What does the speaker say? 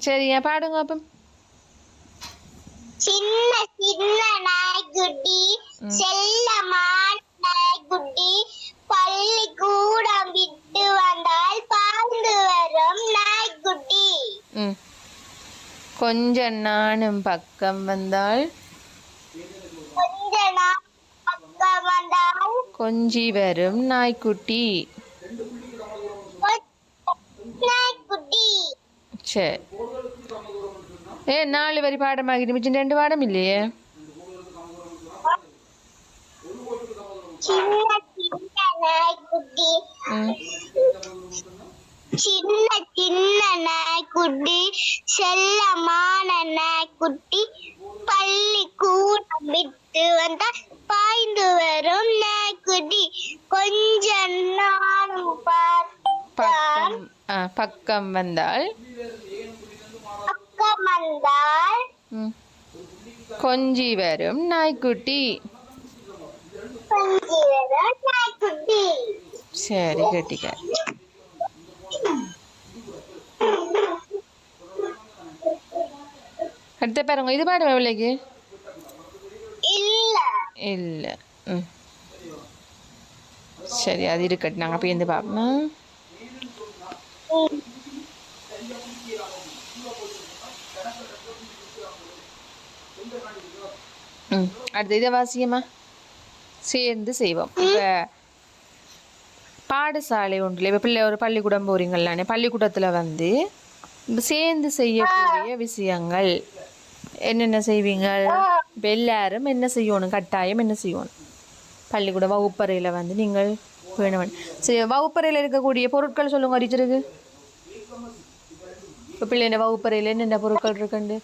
சரியா பாடுங்க அப்பம் சின்ன சின்ன நாய்க்குட்டி. செல்லமான நாய்க்குட்டி பள்ளிக்கூடம் விட்டு வந்தால் பாய்ந்து வரும் நாய்க்குட்டி கொஞ்ச நானும் பக்கம் வந்தால் கொஞ்ச பக்கம் வந்தால் கொஞ்சி வரும் நாய்க்குட்டி நாய்க்குட்டி சரி வரி பாடமாகிட்டு மிச்சம் ரெண்டு பாடம் இல்லையே சின்ன சின்ன நாய்க்குட்டி ம் சின்ன சின்ன நாய்க்குட்டி செல்லமான நாய்க்குட்டி பள்ளிக்கூடம் விட்டு வந்தால் பாய்ந்து வரும் நாய்க்குட்டி கொஞ்ச நாளும் பார்த்தான் பக்கம் வந்தால் வந்தால்? கொஞ்சி வரும் நாய்க்குட்டி கொஞ்சி வரும் நாய்க்குட்டி சரி கட்டிக்க அடுத்த பாருங்க இது பாடுவேன் எவ்வளோக்கு இல்ல இல்லை ம் சரி அது இருக்கட்டும் நாங்கள் போய் இருந்து பார்ப்போம் அடுத்து இதை வாசியமா சேர்ந்து செய்வோம். இப்போ பாடசாலை ஒன்றில் இப்போ பிள்ளை ஒரு பள்ளிக்கூடம் போகிறீங்களானே பள்ளிக்கூடத்தில் வந்து சேர்ந்து செய்யக்கூடிய விஷயங்கள். என்னென்ன செய்வீங்க இப்போ எல்லாரும் என்ன செய்யணும்? கட்டாயம் என்ன செய்யணும்? பள்ளிக்கூட வகுப்பறையில் வந்து நீங்கள் வேணும். சரி வகுப்பறையில் இருக்கக்கூடிய பொருட்கள் சொல்லுங்க அடிச்சிருக்கு இப்போ பிள்ளைங்க வகுப்பறையில் என்னென்ன பொருட்கள் இருக்குண்டு